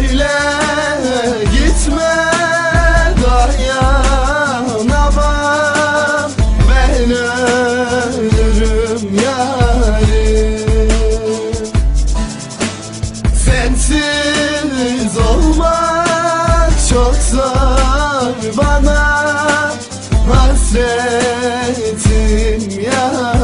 Böyle gitme dayanamam Ben ölürüm yarim Sensiz olmak çok zor bana. Hasretim yarim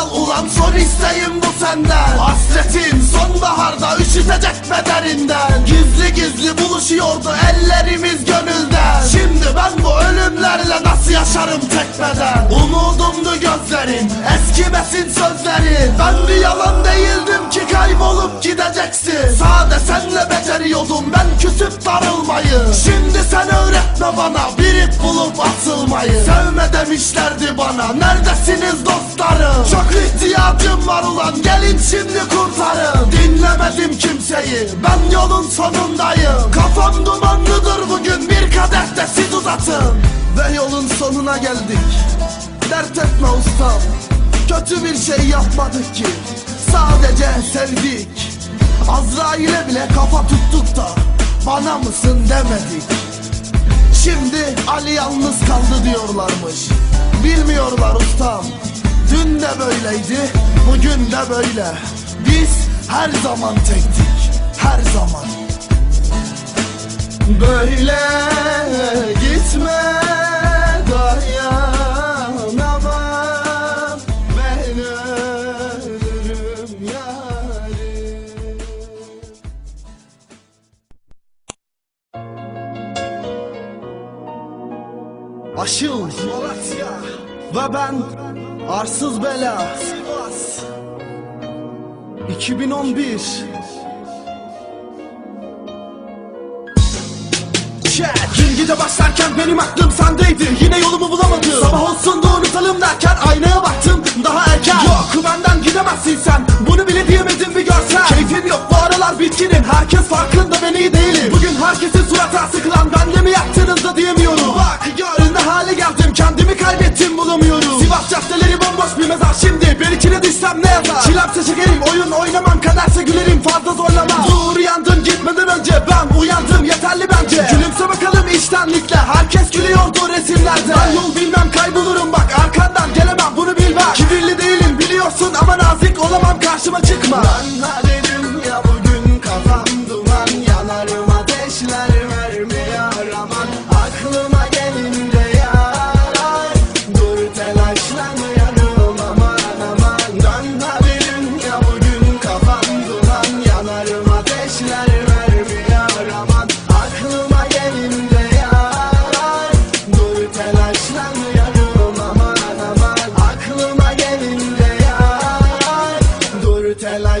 Kal ulan son isteğim bu senden. Hasretin sonbaharda üşütecek bedeninden. Gizli gizli buluşuyordu ellerimiz gönülden. Şimdi ben bu ölümlerle nasıl yaşarım tekmeden Umudumdu gözlerin eskimesin sözlerin. Ben bir yalan değildim ki kaybolup gideceksin. Sade senle beceriyordum ben küsüp darılmayı. Şimdi sen öğretme bana bir ip bulup asılmayı Sevme demişlerdi bana neredesiniz dostlarım Çok ihtiyacım var ulan gelin şimdi kurtarın. Dinlemedim kimseyi ben yolun sonundayım. Kafam dumanlıdır bugün bir kadeh de siz uzatın. Ve yolun sonuna geldik. Dert etme ustam Kötü bir şey yapmadık ki. Sadece sevdik. Azrail'e bile kafa tuttuk da Bana mısın demedik. Şimdi Ali yalnız kaldı diyorlarmış. Bilmiyorlar ustam Dün de böyleydi Bugün de böyle. Biz her zaman tektik Her zaman. Böyle gitme dayanamam Ben ölürüm yarim Aşıl Malatya Ve ben Arsız Bela. Sivas 2011 Check. Dün gece başlarken benim aklım sendeydi. Yine yolumu bulamadım. Sabah olsun da unutalım derken aynaya baktım. Daha erken. Yok benden gidemezsin düşsem ne yazar Çilemse çekerim oyun oynamam Kaderse gülerim fazla zorlamam Dur uyandın gitmeden önce Ben uyandım yeterli bence. Gülümse bakalım içtenlikle Herkes gülüyordu resimlerde. Ben yol bilmem kaybolurum bak Arkandan gelemem bunu bilmem. Kibirli değilim biliyorsun ama nazik olamam. Karşıma çıkma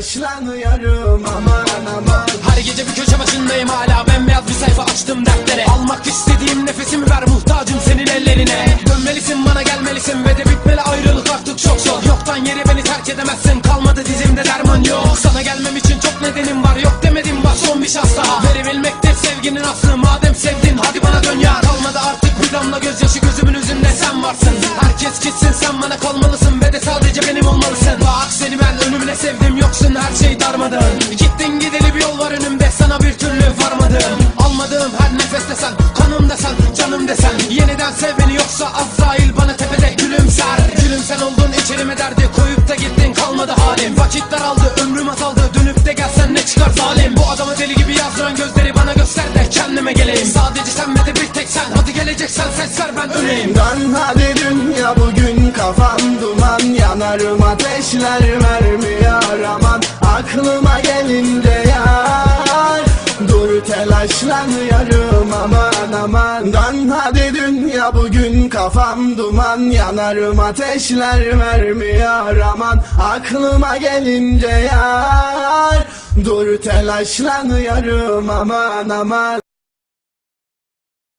Dur telaşlanıyorum aman aman. Her gece bir köşe başındayım hala Bembeyaz bir sayfa açtım dertlere. Almak istediğim nefesimi ver muhtacım senin ellerine. Dönmelisin bana gelmelisin ve de bitmeli ayrılık artık çok zor. Yoktan yere beni terk edemezsin kalmadı dizimde derman yok. Sana gelmem için çok nedenim var yok demedim bak son bir şans daha. Verebilmektir sevginin aslı madem sevdin hadi bana dön ya Kalmadı artık bir damla gözyaşı gözümün üzünde sen varsın. Herkes gitsin sen bana kalmalısın yoksa Azrail bana tepede gülümser. Gülüm sen oldun içerime derdi koyup da gittin. Kalmadı halim. Vakit daraldı ömrüm azaldı dönüp de gelsen ne çıkar zalim? Bu adamı deli gibi yazdıran gözleri bana göster de kendime geleyim. Sadece sen ve de bir tek sen. Hadi geleceksen ses ver ben öleyim Dön hadi dünya bugün kafam duman. Yanarım ateşler vermiyor aman Aklıma gelince yar. Dur telaşlanıyorum aman aman. Dön hadi dünya bugün kafam duman. Yanarım ateşler vermiyor aman. Aklıma gelince yar. Dur telaşlanıyorum aman aman